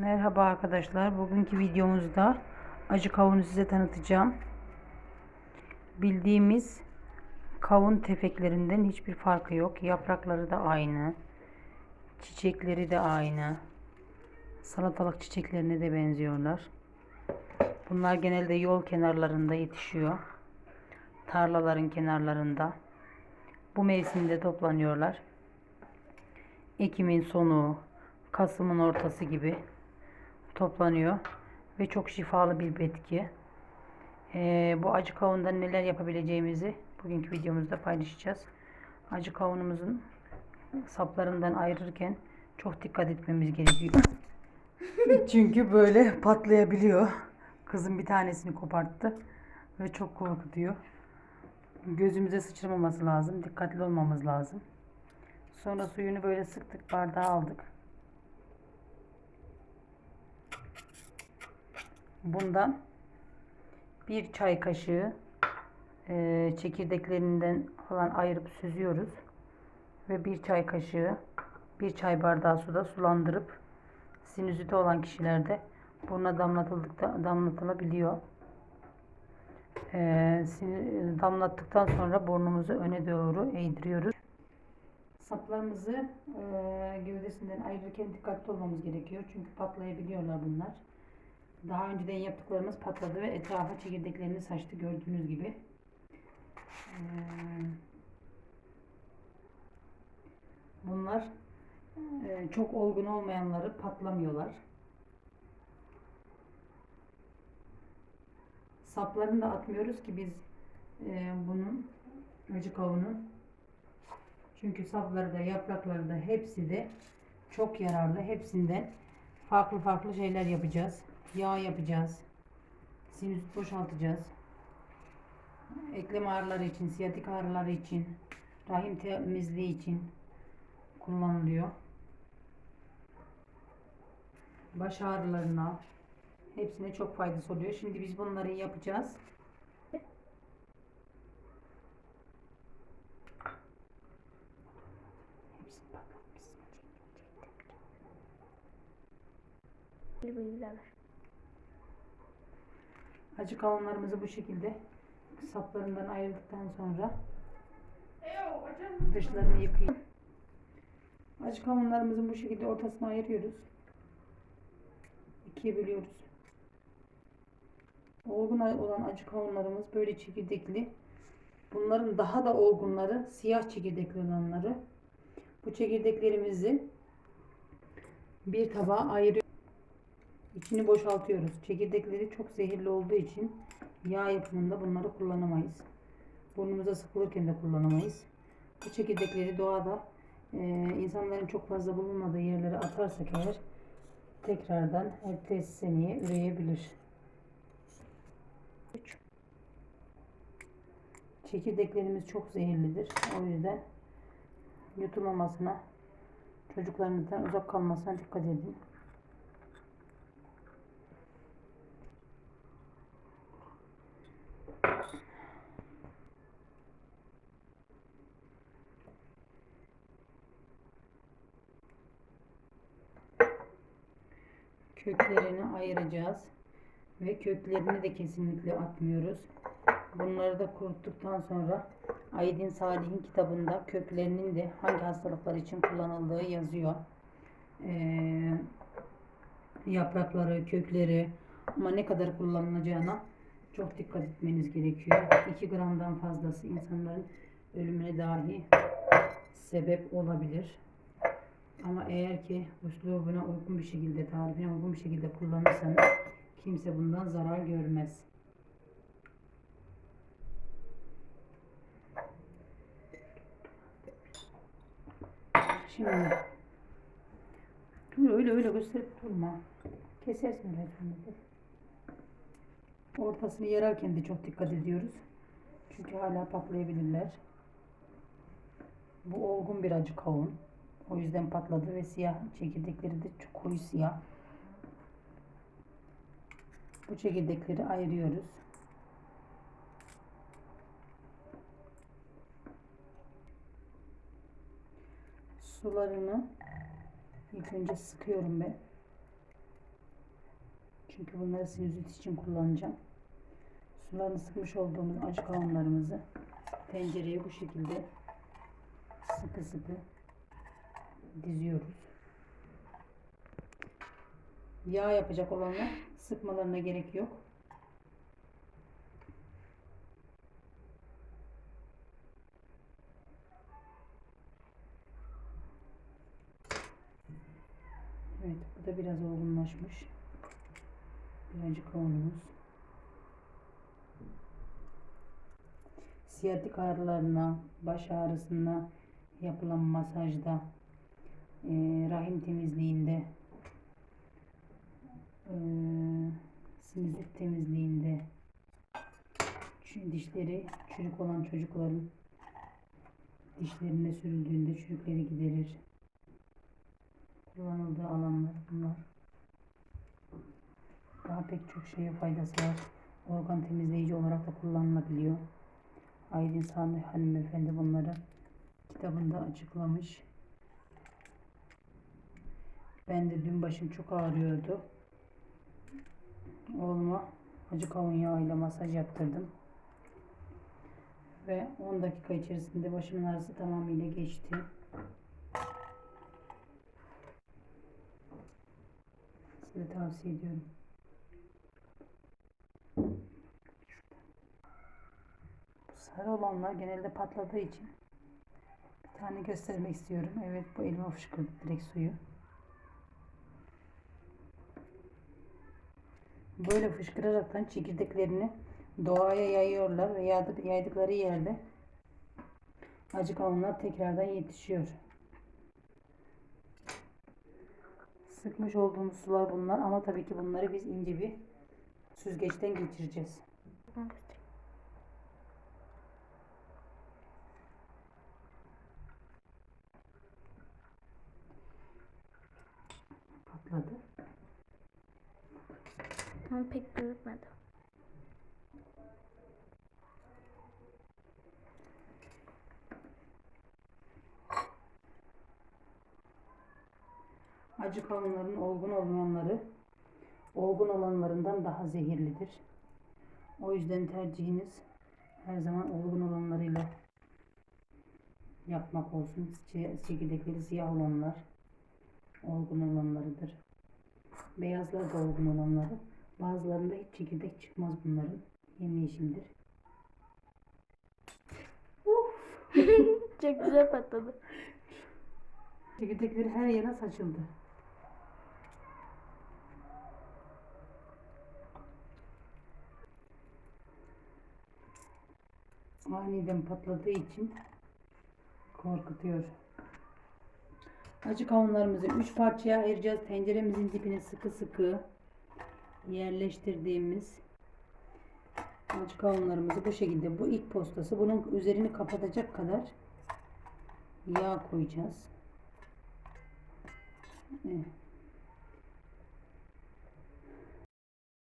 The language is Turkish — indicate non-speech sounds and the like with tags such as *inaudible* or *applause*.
Merhaba arkadaşlar. Bugünkü videomuzda acı kavunu size tanıtacağım. Bildiğimiz kavun tefeklerinden hiçbir farkı yok. Yaprakları da aynı. Çiçekleri de aynı. Salatalık çiçeklerine de benziyorlar. Bunlar genelde yol kenarlarında yetişiyor. Tarlaların kenarlarında. Bu mevsimde toplanıyorlar. Ekim'in sonu, Kasım'ın ortası gibi toplanıyor ve çok şifalı bir bitki. Ee, bu acı kavundan neler yapabileceğimizi bugünkü videomuzda paylaşacağız. Acı kavunumuzun saplarından ayırırken çok dikkat etmemiz gerekiyor. *laughs* Çünkü böyle patlayabiliyor. Kızım bir tanesini koparttı ve çok korkutuyor. Gözümüze sıçramaması lazım. Dikkatli olmamız lazım. Sonra suyunu böyle sıktık, bardağa aldık. Bundan bir çay kaşığı e, çekirdeklerinden falan ayırıp süzüyoruz. Ve bir çay kaşığı bir çay bardağı suda sulandırıp sinüziti olan kişilerde buna damlatıldıkta damlatılabiliyor. E, sinü- damlattıktan sonra burnumuzu öne doğru eğdiriyoruz. Saplarımızı e, gövdesinden ayırırken dikkatli olmamız gerekiyor. Çünkü patlayabiliyorlar bunlar. Daha önceden yaptıklarımız patladı ve etrafa çekirdeklerini saçtı gördüğünüz gibi. Ee, Bunlar e, çok olgun olmayanları patlamıyorlar. Saplarını da atmıyoruz ki biz e, bunun acı kavunun. Çünkü sapları da yaprakları da hepsi de çok yararlı. Hepsinden farklı farklı şeyler yapacağız. Yağ yapacağız. Sinüzit boşaltacağız. Eklem ağrıları için, siyatik ağrıları için, rahim temizliği için kullanılıyor. Baş ağrılarına hepsine çok faydası oluyor. Şimdi biz bunları yapacağız. Hepsini ver. Acı kavunlarımızı bu şekilde saplarından ayırdıktan sonra dışlarını yıkayıp acı kavunlarımızın bu şekilde ortasına ayırıyoruz. İkiye bölüyoruz. Olgun olan acı kavunlarımız böyle çekirdekli. Bunların daha da olgunları siyah çekirdekli olanları. Bu çekirdeklerimizi bir tabağa ayırıyoruz. İçini boşaltıyoruz. Çekirdekleri çok zehirli olduğu için yağ yapımında bunları kullanamayız. Burnumuza sıkılırken de kullanamayız. Bu çekirdekleri doğada e, insanların çok fazla bulunmadığı yerlere atarsak eğer tekrardan ertesi seneye üreyebilir. Çekirdeklerimiz çok zehirlidir. O yüzden yutulmamasına, çocuklarınızdan uzak kalmasına dikkat edin. Köklerini ayıracağız. Ve köklerini de kesinlikle atmıyoruz. Bunları da kuruttuktan sonra Aydın Salih'in kitabında köklerinin de hangi hastalıklar için kullanıldığı yazıyor. Ee, yaprakları, kökleri ama ne kadar kullanılacağına çok dikkat etmeniz gerekiyor. 2 gramdan fazlası insanların ölümüne dahi sebep olabilir. Ama eğer ki üslubuna uygun bir şekilde, tarifine uygun bir şekilde kullanırsanız kimse bundan zarar görmez. Şimdi dur öyle öyle gösterip durma. Kesersin dur. Ortasını yararken de çok dikkat ediyoruz. Çünkü hala patlayabilirler. Bu olgun bir acı kavun. O yüzden patladı ve siyah çekirdekleri de çok koyu siyah. Bu çekirdekleri ayırıyoruz. Sularını ilk önce sıkıyorum ben. Çünkü bunları sinüzit için kullanacağım. Sularını sıkmış olduğumuz acı kavunlarımızı tencereye bu şekilde sıkı sıkı diziyoruz. Yağ yapacak olanlar sıkmalarına gerek yok. Evet, bu da biraz olgunlaşmış. Birazcık kavunumuz. Siyatik ağrılarına, baş ağrısına yapılan masajda, rahim temizliğinde, eee, sinüzit temizliğinde, dişleri çürük olan çocukların dişlerine sürüldüğünde çürükleri giderir. Kullanıldığı alanlar bunlar. Daha pek çok şeye faydası var. Organ temizleyici olarak da kullanılabiliyor. Aydın Sami hanımefendi bunları kitabında açıklamış. Ben de dün başım çok ağrıyordu. Oğluma acı kavun yağıyla masaj yaptırdım. Ve 10 dakika içerisinde başımın ağrısı tamamıyla geçti. Size tavsiye ediyorum. Sarı olanlar genelde patladığı için bir tane göstermek istiyorum. Evet bu elime fışkırdı direkt suyu. Böyle fışkıraraktan çekirdeklerini doğaya yayıyorlar ve yaydık- yaydıkları yerde acı kavunlar tekrardan yetişiyor. Sıkmış olduğumuz sular bunlar ama tabii ki bunları biz ince bir süzgeçten geçireceğiz. Patladı. Ama pek gözükmedi. Acı kavunların olgun olmayanları olgun olanlarından daha zehirlidir. O yüzden tercihiniz her zaman olgun olanlarıyla yapmak olsun. Çe- Çekirdekleri siyah olanlar olgun olanlarıdır. Beyazlar da olgun olanları. Bazılarında hiç çekirdek çıkmaz bunların. Yemyeşildir. *laughs* Çok güzel patladı. Çekirdekleri her yere saçıldı. Aniden patladığı için korkutuyor. Acı kavunlarımızı 3 parçaya ayıracağız. Tenceremizin dibine sıkı sıkı yerleştirdiğimiz acı kavunlarımızı bu şekilde bu ilk postası bunun üzerini kapatacak kadar yağ koyacağız. Evet.